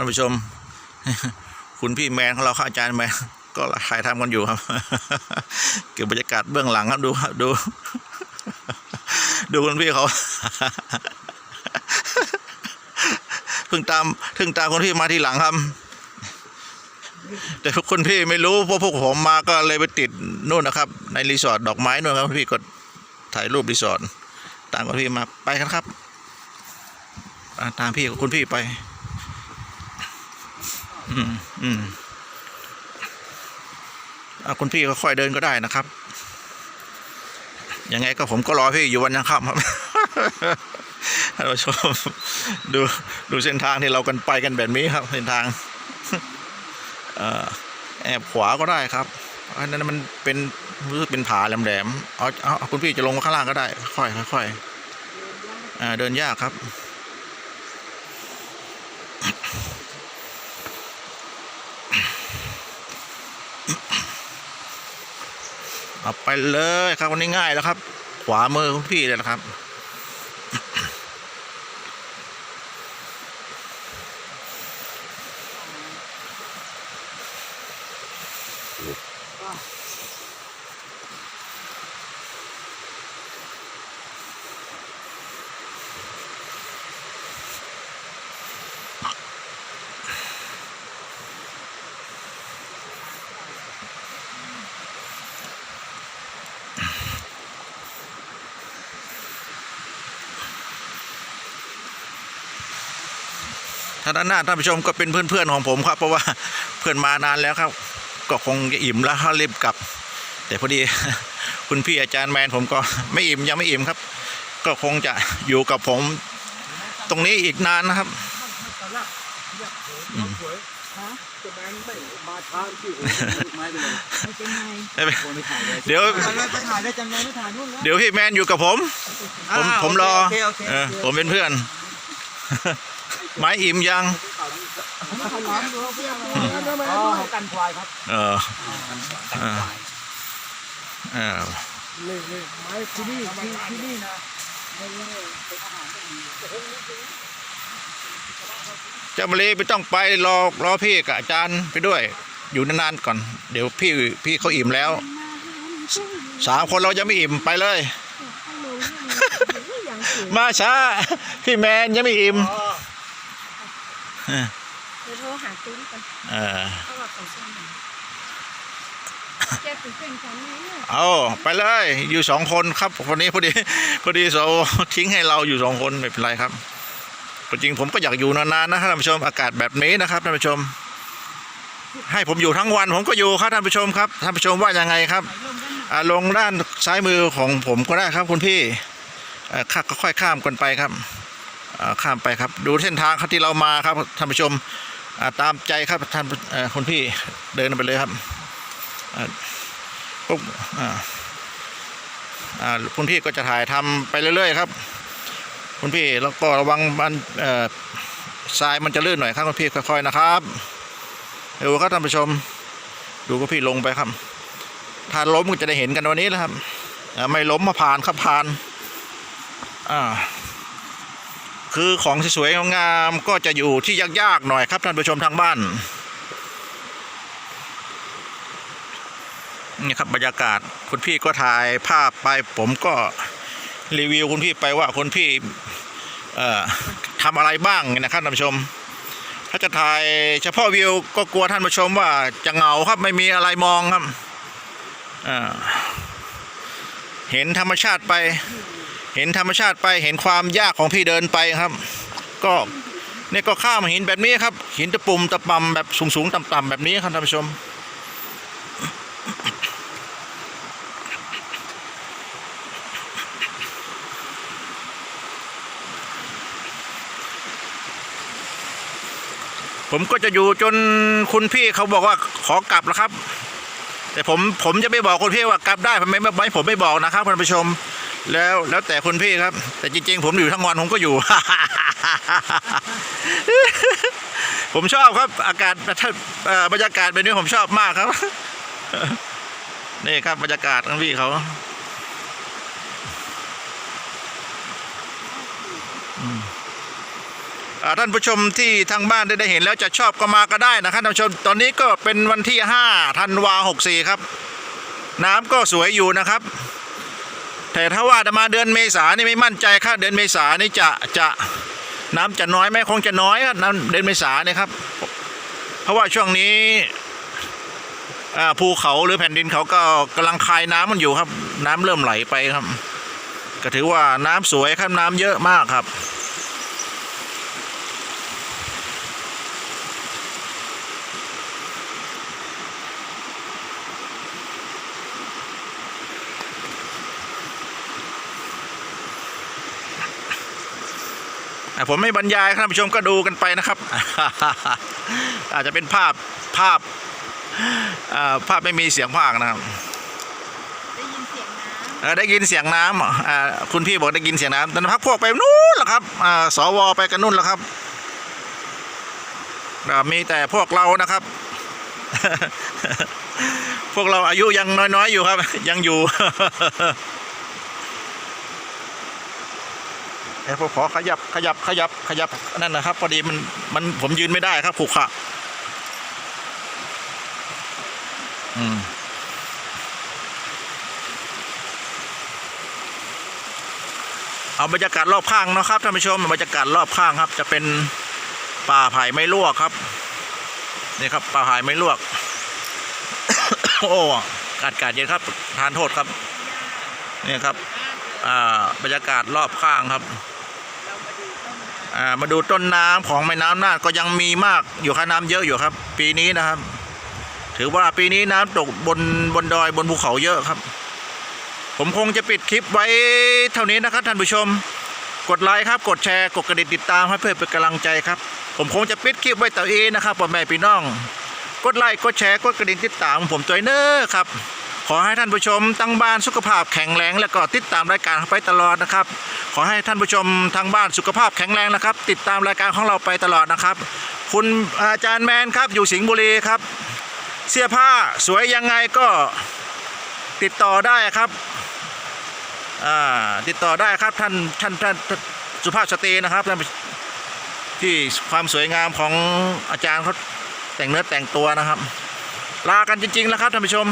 ท่านผู้ชม คุณพี่แมนของเราครับอาจารย์แมนก็ถ่ายทำกันอยู่ครับ เก็บบรรยากาศเบื้องหลังครับดูครับดู ดูคุณพี่เขาเพิ่งตามเพิ่งตามคุณพี่มาทีหลังครับ แต่คุณพี่ไม่รู้เพราะพวกผมมาก็เลยไปติดนู่นนะครับ ในรีสอร์ทดอกไม้นู่นครับพี่ก็ถ่ายรูปรีสอร์ทตามคุณพี่มาไปกันครับ ตามพี่คุณพี่ไป อืมอืมคุณพี่ก็ค่อยเดินก็ได้นะครับ ยังไงก็ผมก็รอพี่อยู่วันยังค่ำครับท่านผู้ชมดูดูเส้นทางที่เรากันไปกันแบบนี้ครับ เส้นทางอแอบขวาก็ได้ครับอันนั้นมันเป็นรู้สึกเป็นผาแหลมๆเอาเอาเอาคุณพี่จะลงมาข้างล่างก็ได้ ค่อยๆค่อยเดินยากครับ เอาไปเลยครับวันนี้ง่ายแล้วครับ ขวามือคุณพี่เลยนะครับ ท่านด้านหน้าท่านผู้ชมก็เป็นเพื่อนๆของผมครับ เพราะว่าเพื่อนมานานแล้วครับ ก็คงจะอิ่มแล้วเขารีบกลับ แต่พอดีคุณพี่อาจารย์แมนผมก็ไม่อิ่มยังไม่อิ่มครับ ก็คงจะอยู่กับผม ตรงนี้อีกนานนะครับจะแมนไม่มาทางที่ไม้ไปเลยไม่เป็นไรไม่เป็นคนไม่ถ่ายเลยเดี๋ยวไปถ่ายได้จังเลยไม่ถ่ายนู่นแล้วเดี๋ยวพี่แมนอยู่กับผม ผมผมรอโเคโอเคเออผมเป็นเพื่อน ไม้อิ่มยังผมถ่ายน้ำดูเพื่อนอ๋อของกันควายครับ เออกันควายเออเลยเลยไม้ที่นี่ที่ที่นี่นะเจ้ามาลีไม่ต้องไปรอรอพี่กับอาจารย์ไปด้วย อยู่นานๆก่อน เดี๋ยวพี่พี่เขาอิ่มแล้วสามคนเรายังไม่อิ่มไปเลยอย่างสวยมาช้า พี่แมนยังไม่อิ่ม เดี๋ยวโทรหาตุ้นกันเออเพราะว่าเขาส่งมาแกเป็นเพื่อนกันไหมเนี่ย เอาไปเลย อยู่สองคนครับวันนี้พอดีพอดีโซทิ้งให้เราอยู่สองคนไม่เป็นไรครับจริงผมก็อยากอยู่นานๆนะท่านผู้ชมอากาศแบบนี้นะครับท่านผู้ชม ให้ผมอยู่ทั้งวันผมก็อยู่ครับท่านผู้ชมครับท่านผู้ชมว่ายังไงครับอ่าลงด้านซ้ายมือของผมก็ได้ครับคุณพี่เอ่อข้าค่อยๆข้ามกันไปครับอ่า ข้ามไปครับ ดูเส้นทางครับที่เรามาครับท่านผู้ชมตามใจครับท่านคุณพี่เดินไปเลยครับปุ๊บคุณพี่ก็จะถ่ายทำไปเรื่อย ๆ ครับ คุณพี่แล้วก็ระวังมันทรายมันจะลื่นหน่อยครับคุณพี่ค่อยๆนะครับดูครับท่านผู้ชม ดูก็พี่ลงไปครับ ถ้าล้มก็จะได้เห็นกันวันนี้แหละครับไม่ล้มมาผ่านครับผ่านอ่า คือของสวยๆงามๆก็จะอยู่ที่ยากๆหน่อยครับท่านผู้ชมทางบ้านนี่ครับบรรยากาศคุณพี่ก็ถ่ายภาพไปผมก็รีวิวคุณพี่ไปว่าคุณพี่เอ่อทำอะไรบ้างนะครับท่านผู้ชม ถ้าจะถ่ายเฉพาะวิวก็กลัวท่านผู้ชมว่าจะเหงาครับไม่มีอะไรมองครับอ่าเห็นธรรมชาติไป เห็นธรรมชาติไปเห็นความยากของพี่เดินไปครับ ก็เนี่ยก็ข้ามหินแบบนี้ครับ หินตะปุ่มตะปำแบบสูงๆต่ำๆแบบนี้ครับท่านผู้ชม ผมก็จะอยู่จนคุณพี่เขาบอกว่าขอกลับแล้วครับ แต่ผมผมจะไม่บอกคุณพี่ว่ากลับได้ผมไม่ไม่ผมไม่บอกนะครับท่านผู้ชม แล้วแล้วแต่คุณพี่ครับ แต่จริงๆ ผมอยู่ทั้งวันผมก็อยู่ ผมชอบครับ อากาศบรรยากาศแบบนี้ผมชอบมากครับ นี่ครับบรรยากาศของพี่เขาอืมอ่าท่านผู้ชมที่ทางบ้านได้ได้เห็นแล้วจะชอบก็มาก็ได้นะครับท่านผู้ชมตอนนี้ก็เป็นวันที่5ธันวา64ครับ น้ำก็สวยอยู่นะครับ แต่ถ้าว่าจะมาเดือนเมษานี่ไม่มั่นใจครับเดือนเมษานี่จะจะน้ำจะน้อยไหมคงจะน้อยครับน้ำเดือนเมษาเนี่ยครับ เพราะว่าช่วงนี้ภูเขาหรือแผ่นดินเขาก็กำลังคายน้ำมันอยู่ครับ น้ำเริ่มไหลไปครับ ก็ถือว่าน้ำสวยครับน้ำเยอะมากครับ ผมไม่บรรยายครับท่านผู้ชมก็ดูกันไปนะครับ อาจจะเป็นภาพภาพอ่าภาพไม่มีเสียงภาคนะครับได้ยินเสียงน้ำเอ่อได้ยินเสียงน้ำอ่าคุณพี่บอกได้ยินเสียงน้ำแต่พักพวกไปนู่นแล้วครับอ่าสวไปกันนู่นแล้วครับอ่ามีแต่พวกเรานะครับ พวกเราอายุยังน้อยๆอยู่ครับ ยังอยู่ เอ้ยผมขอขยับขยับขยับขยับนั่นนะครับพอดีมันมันผมยืนไม่ได้ครับขรุขระอืมเอาบรรยากาศรอบข้างนะครับท่านผู้ชมบรรยากาศรอบข้างครับ จะเป็นป่าไผ่ไม่ลวกครับนี่ครับป่าไผ่ไม่ลวก โอ้อากาศเย็นครับ ทานโทษครับนี่ครับบรรยากาศรอบข้างครับ อ่ามาดูต้นน้ำของแม่น้ำน่านก็ยังมีมากอยู่ค่ะน้ำเยอะอยู่ครับ ปีนี้นะครับ ถือว่าปีนี้น้ำตกบนบนดอยบนภูเขาเยอะครับ ผมคงจะปิดคลิปไว้เท่านี้นะครับท่านผู้ชม กดไลค์ครับ กดแชร์กดกระดิ่งติดตามให้เพื่อเป็นกำลังใจครับ ผมคงจะปิดคลิปไว้แต่เองนะครับพ่อแม่พี่น้อง กดไลค์กดแชร์กดกระดิ่งติดตามผมตัวเนอร์ครับขอให้ท่านผู้ชมตั้งบ้านสุขภาพแข็งแรงและก็ติดตามรายการไปตลอดนะครับ ขอให้ท่านผู้ชมทางบ้านสุขภาพแข็งแรงนะครับ ติดตามรายการของเราไปตลอดนะครับ คุณอาจารย์แมนครับอยู่สิงห์บุรีครับ เสื้อผ้าสวยยังไงก็ติดต่อได้ครับติดต่อได้ครับท่านท่านท่านท่านสุภาพสตรีนะครับท่านที่ความสวยงามของอาจารย์เขาแต่งเนื้อแต่งตัวนะครับ ลากันจริงๆแล้วครับท่านผู้ชม